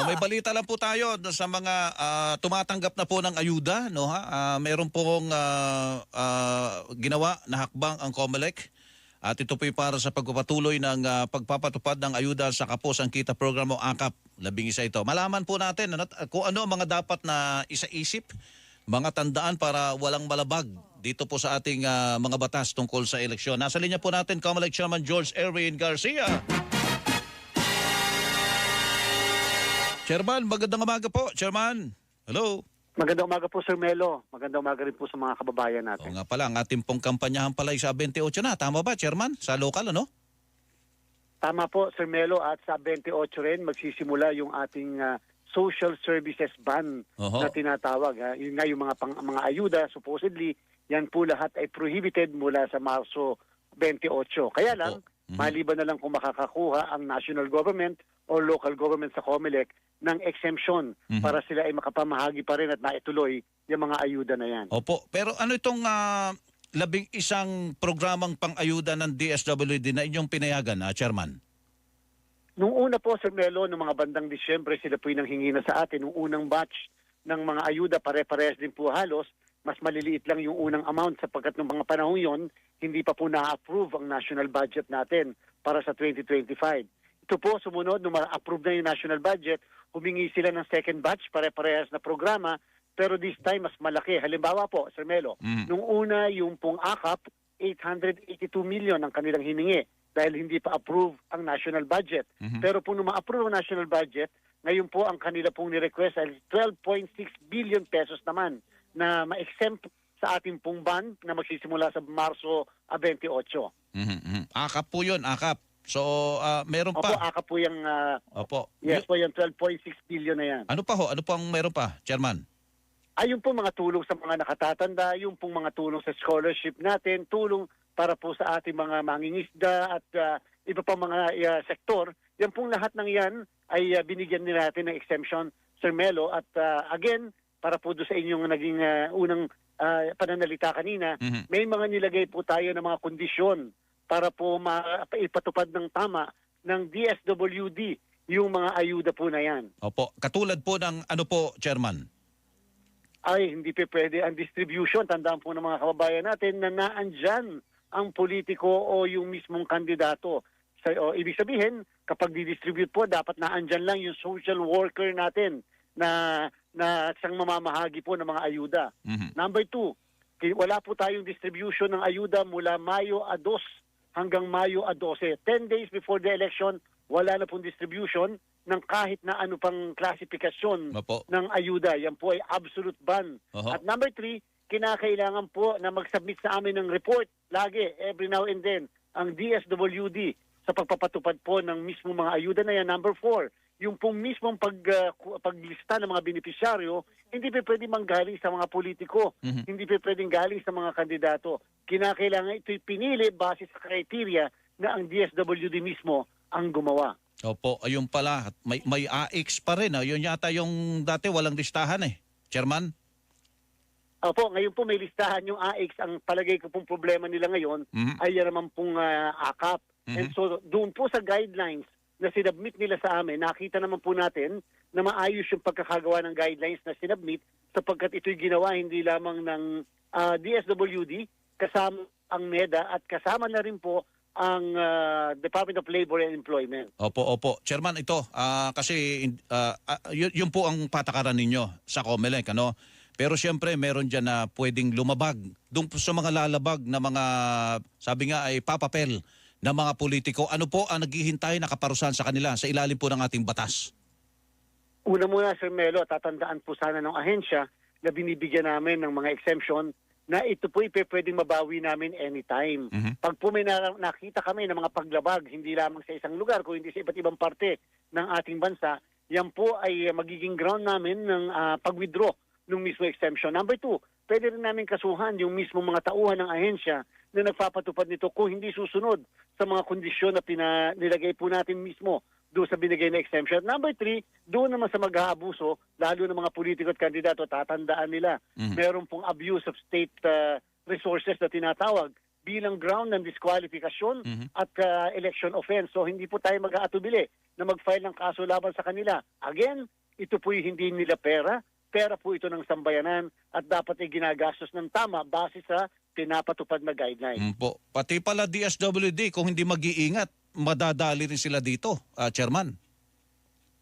Oh, may balita lang po tayo sa mga ah, tumatanggap na po ng ayuda, no ha? Ah, meron pong ah, ah, ginawa na hakbang ang COMELEC. At ito po para sa pagpapatuloy ng ah, pagpapatupad ng ayuda sa Kapos ang Kita Program o AKAP. Labing isa ito. Malaman po natin ano, kung ano mga dapat na isaisip, mga tandaan para walang malabag dito po sa ating ah, mga batas tungkol sa eleksyon. Nasa linya po natin COMELEC Chairman George Erwin Garcia. Chairman, magandang umaga po. Chairman, hello. Magandang umaga po Sir Melo. Magandang umaga rin po sa mga kababayan natin. nga pala, ang ating pong kampanyahan pala sa 28 na. Tama ba, Chairman? Sa local, ano? Tama po Sir Melo at sa 28 rin magsisimula yung ating ah, social services ban Oho. na tinatawag. ha. Yun nga yung mga pang, mga ayuda supposedly yan po lahat ay prohibited mula sa Marso 28. Kaya lang Opo. Mhm. maliban na lang kung makakakuha ang national government or local government sa COMELEC ng exemption Mhm. para sila ay makapamahagi pa rin at maituloy yung mga ayuda na yan. Opo. Pero ano itong ah, labing isang programang pang-ayuda ng DSWD na inyong pinayagan, ah, Chairman? Nung una po, Sir Melo, nung mga bandang Disyembre, sila po yung nanghingi na sa atin. Nung unang batch ng mga ayuda, pare-parehas din po halos. Mas maliliit lang yung unang amount sapagkat nung mga panahon yon hindi pa po na-approve ang national budget natin para sa 2025. Ito po, sumunod, nung ma-approve na yung national budget, humingi sila ng second batch, pare-parehas na programa, pero this time mas malaki. Halimbawa po, Sir Melo, Mhm. nung una yung pong AKAP, 882 million ang kanilang hiningi dahil hindi pa approve ang national budget. Mhm. Pero kung ma-approve ang national budget, ngayon po ang kanila pong ni-request ay 12.6 billion pesos naman na ma-exempt sa ating pong ban na magsisimula sa Marso ah, 28. Mhm. Akap po yun, akap. So, ah, meron Opo, pa. aka po yung, ah, Opo. yes po yung 12.6 billion na yan. Ano pa ho? Ano pang meron pa, Chairman? Ay, yung pong mga tulong sa mga nakatatanda, yung pong mga tulong sa scholarship natin, tulong para po sa ating mga mangingisda at ah, iba pa mga ah, sektor, yan pong lahat ng yan ay ah, binigyan nila natin ng exemption, Sir Melo. At ah, again, para po doon sa inyong naging ah, unang ah, pananalita kanina, Mhm. may mga nilagay po tayo ng mga kondisyon para po maipatupad ng tama ng DSWD yung mga ayuda po na yan. Opo. Katulad po ng ano po, Chairman? ay hindi pa pwede ang distribution. Tandaan po ng mga kababayan natin na naandyan ang politiko o yung mismong kandidato. So, o, ibig sabihin, kapag di-distribute po, dapat naandyan lang yung social worker natin na na siyang mamamahagi po ng mga ayuda. Mhm. Number two, wala po tayong distribution ng ayuda mula Mayo a 2 hanggang Mayo a 12. 10 days before the election, wala na pong distribution ng kahit na ano pang klasifikasyon ng ayuda. Yan po ay absolute ban. Oho. At number three, kinakailangan po na mag-submit sa amin ng report lagi, every now and then, ang DSWD sa pagpapatupad po ng mismo mga ayuda na yan. Number four, yung pong mismong pag, uh, paglista ng mga benepisyaryo, hindi pa pwede manggaling sa mga politiko. Mhm. Hindi pa pwedeng galing sa mga kandidato. Kinakailangan ito'y pinili base sa criteria na ang DSWD mismo ang gumawa. Opo, ayun pala. May, may AX pa rin. Ah. Yun yata yung dati walang listahan eh. Chairman? Opo, ngayon po may listahan yung AX. Ang palagay ko pong problema nila ngayon Mhm. ay yan naman pong ah, AKAP. Mhm. And so doon po sa guidelines na sinubmit nila sa amin, nakita naman po natin na maayos yung pagkakagawa ng guidelines na sinubmit sapagkat ito'y ginawa hindi lamang ng ah, DSWD, kasama ang NEDA at kasama na rin po ang ah, Department of Labor and Employment. Opo, opo. Chairman, ito, ah, kasi ah, ah, yun, yun po ang patakaran ninyo sa COMELEC, ano? Pero siyempre, meron dyan na pwedeng lumabag. Doon sa mga lalabag na mga, sabi nga ay papapel na mga politiko. Ano po ang naghihintay na kaparusahan sa kanila sa ilalim po ng ating batas? Una muna, Sir Melo, tatandaan po sana ng ahensya na binibigyan namin ng mga exemption na ito po pwedeng mabawi namin anytime. Mhm. Pag po may na- nakita kami ng mga paglabag, hindi lamang sa isang lugar, kundi sa iba't ibang parte ng ating bansa, yan po ay uh, magiging ground namin ng ah, pag-withdraw ng mismo exemption. Number two, pwede rin namin kasuhan yung mismo mga tauhan ng ahensya na nagpapatupad nito kung hindi susunod sa mga kondisyon na pina, nilagay po natin mismo doon sa binigay na exemption. Number three, doon naman sa mag-aabuso, lalo ng mga politiko at kandidato, tatandaan nila. Mhm. Meron pong abuse of state uh, resources na tinatawag bilang ground ng disqualification Mhm. at uh, election offense. So hindi po tayo mag-aatubili na mag-file ng kaso laban sa kanila. Again, ito po'y hindi nila pera. Pera po ito ng sambayanan at dapat ay ginagastos ng tama base sa pinapatupad na guidelines. Mm po. Pati pala DSWD, kung hindi mag-iingat, madadali rin sila dito, ah, Chairman.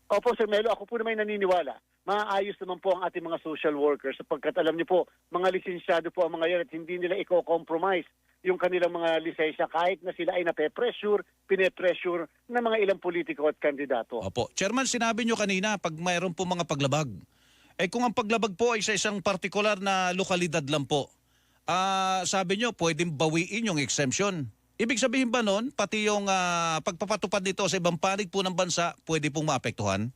Opo, Sir Melo, ako po naman naniniwala. Maayos naman po ang ating mga social workers sapagkat alam niyo po, mga lisensyado po ang mga yan at hindi nila i-compromise yung kanilang mga lisensya kahit na sila ay nape-pressure, pine-pressure ng mga ilang politiko at kandidato. Opo. Chairman, sinabi nyo kanina, pag mayroon po mga paglabag, eh kung ang paglabag po ay sa isang partikular na lokalidad lang po, ah sabi nyo, pwedeng bawiin yung exemption. Ibig sabihin ba nun, pati yung ah, pagpapatupad nito sa ibang panig po ng bansa, pwede pong maapektuhan?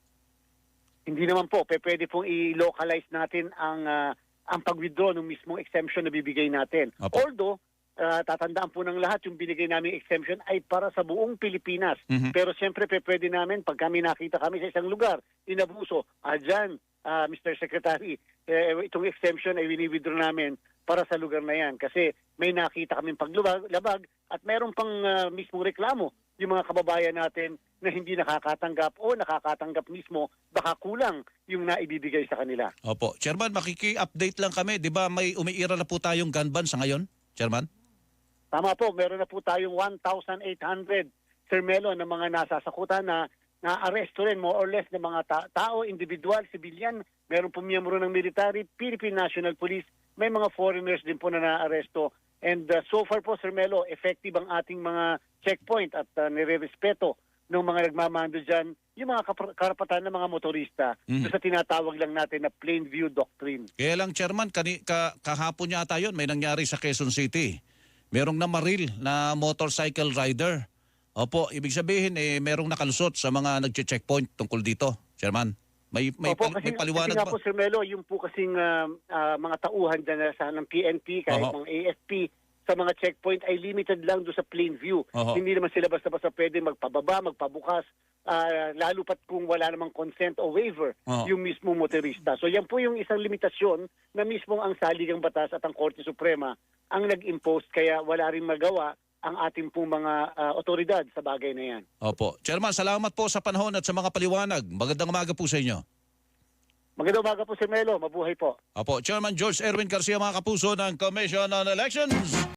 Hindi naman po, pe, pwede pong i-localize natin ang ah, ang pag-withdraw ng mismong exemption na bibigay natin. Opo. Although, ah, tatandaan po ng lahat yung binigay naming exemption ay para sa buong Pilipinas. Mhm. Pero siyempre, pe, pwede namin, pag kami nakita kami sa isang lugar, inabuso, ah, dyan, ah, Mr. Secretary, eh, itong exemption ay wini-withdraw namin para sa lugar na yan. Kasi may nakita kaming paglabag labag, at meron pang ah, mismong reklamo yung mga kababayan natin na hindi nakakatanggap o nakakatanggap mismo, baka kulang yung naibibigay sa kanila. Opo. Chairman, makiki-update lang kami. Di ba may umiira na po tayong gun ban sa ngayon? Chairman? Tama po, meron na po tayong 1,800 Sir Melo ng mga nasasakutan na na-aresto rin more or less ng mga ta- tao, individual, civilian. Meron po miyembro ng military, Philippine National Police. May mga foreigners din po na na-aresto. And uh, so far po, Sir Melo, effective ang ating mga checkpoint at uh, nire-respeto ng mga nagmamando dyan, yung mga karapatan ng mga motorista Mhm. sa tinatawag lang natin na plain view doctrine. Kaya lang, Chairman, kani, ka, kahapon yata yun, may nangyari sa Quezon City. Merong namaril na motorcycle rider. Opo, ibig sabihin, eh, merong nakalusot sa mga nagche-checkpoint tungkol dito, Chairman. May, may, Opo, pal- kasi, may paliwanag kasi nga po, Sir Melo, yung po kasing ah, ah, mga tauhan dyan sa ng PNP, kahit Oho. ng ASP, sa mga checkpoint ay limited lang doon sa plain view. Oho. Hindi naman sila basta-basta pwede magpababa, magpabukas, ah, lalo pat kung wala namang consent o waiver Oho. yung mismo motorista. So yan po yung isang limitasyon na mismo ang saligang batas at ang Korte Suprema ang nag-impose kaya wala rin magawa ang ating pong mga ah, otoridad sa bagay na yan. Opo. Chairman, salamat po sa panahon at sa mga paliwanag. Magandang umaga po sa inyo. Magandang umaga po, Sir Melo. Mabuhay po. Opo, Chairman George Erwin Garcia, mga kapuso ng Commission on Elections.